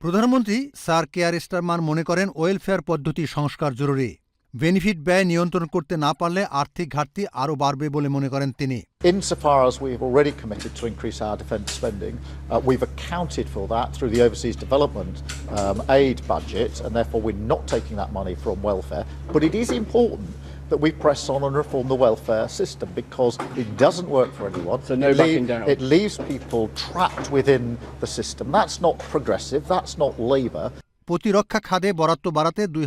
প্রধানমন্ত্রী sir care স্টারমান মনে করেন ওয়েলফেয়ার পদ্ধতি সংস্কার জরুরি বেনিফিট ব্যয় নিয়ন্ত্রণ করতে না পারলে আর্থিক ঘাটতি আরও বাড়বে বলে মনে করেন তিনি Insofar as we have already committed to increase our defence spending, uh, we've accounted for that through the overseas development um, aid budget, and therefore we're not taking that money from welfare. But it is important that we press on and reform the welfare system because it doesn't work for anyone. So no it, backing down. it leaves people trapped within the system. That's not progressive. That's not Labour. প্রতিরক্ষা খাতে বরাদ্দ বাড়াতে দুই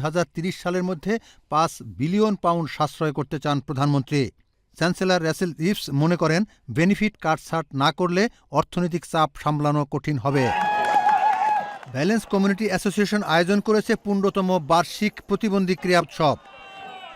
সালের মধ্যে পাঁচ billion pound সাশ্রয় করতে চান প্রধানমন্ত্রী চ্যান্সেলর র্যাসেল রিভস মনে করেন বেনিফিট কাটছাট না করলে অর্থনৈতিক চাপ সামলানো কঠিন হবে ব্যালেন্স কমিউনিটি অ্যাসোসিয়েশন আয়োজন করেছে পনেরোতম বার্ষিক প্রতিবন্ধী ক্রীড়া উৎসব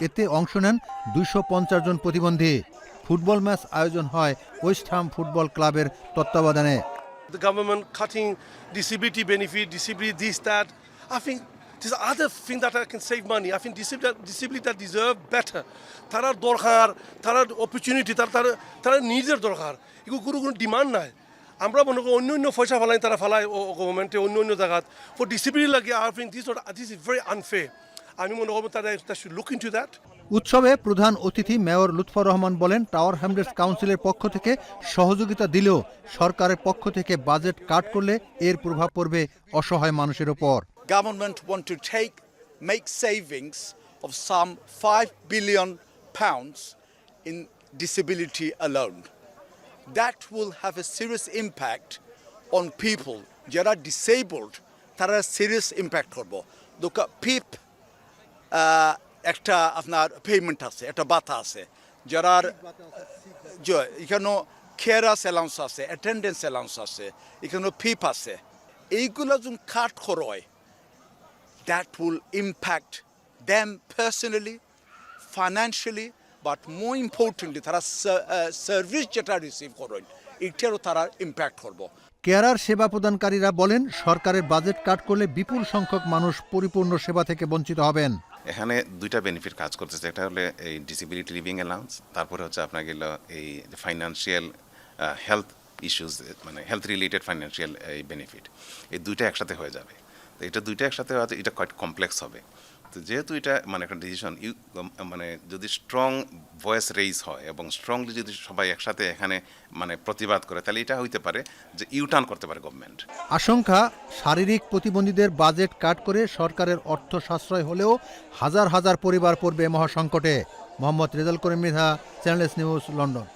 এতে অংশ নেন দুইশো জন প্রতিবন্ধী ফুটবল ম্যাচ আয়োজন হয় ওয়েস্টহাম ফুটবল ক্লাবের তত্ত্বাবধানে the government cutting disability benefit, disability this, that. I think there's other thing that I can save money. I think disability, disability that deserve better. তারার দরকার তারার অপরচুনিটি তার তার তারা নিজের দরকার এগুলো কোনো কোনো ডিমান্ড নাই আমরা মনে করি অন্য অন্য পয়সা ফালাই তারা ফালায় গভর্নমেন্টে অন্য অন্য জায়গাত ফর ডিসিপ্লিন লাগে think this this is very unfair আমি মনে করব তারা লুক ইন টু দ্যাট উৎসবে প্রধান অতিথি মেয়র লুৎফর রহমান বলেন টাওয়ার হ্যামলেটস কাউন্সিলের পক্ষ থেকে সহযোগিতা দিলেও সরকারের পক্ষ থেকে বাজেট কাট করলে এর প্রভাব পড়বে অসহায় মানুষের ওপর। Government want to take make savings of some five billion pounds in disability allowance that will have a serious impact on people যারা ডিসেবল্ড তারা সিরিয়াস ইম্প্যাক্ট করব। দুঃখ পিপ একটা আপনার পেমেন্ট আছে একটা বাতা আছে। যারার যে এখানেও খেয়ারাস অ্যালাউন্স আছে অ্যাটেন্ডেন্স অ্যালাউন্স আছে এখানেও ফিপ আছে। এইগুলো যখন cut করয় that will impact them personally financially, but more importantly, তারা সার্ভিস যেটা রিসিভ করেন এটারও তারা ইম্প্যাক্ট করব। কেয়ারার সেবা প্রদানকারীরা বলেন সরকারের বাজেট কাট করলে বিপুল সংখ্যক মানুষ পরিপূর্ণ সেবা থেকে বঞ্চিত হবেন। এখানে দুইটা বেনিফিট কাজ করতেছে। একটা হলো এই ডিসেবিলিটি লিভিং অ্যালাউন্স তারপরে হচ্ছে আপনার গেল এই ফাইন্যান্সিয়াল হেলথ ইস্যুস মানে হেলথ রিলেটেড ফাইন্যান্সিয়াল এই বেনিফিট এই দুইটা একসাথে হয়ে যাবে। তো এটা দুইটা একসাথে হয়তো এটা কোয়াইট কমপ্লেক্স হবে। তো যেহেতু এটা মানে একটা ডিসিশন ইউ মানে যদি স্ট্রং ভয়েস রেইজ হয় এবং স্ট্রংলি যদি সবাই একসাথে এখানে মানে প্রতিবাদ করে, তাহলে এটা হইতে পারে যে ইউটার্ন করতে পারে গভর্নমেন্ট আশঙ্কা, শারীরিক প্রতিবন্ধীদের বাজেট কাট করে সরকারের অর্থ সাশ্রয় হলেও হাজার হাজার পরিবার পড়বে মহাসংকটে। Mohammad Rezal Karim Mridha channel S news London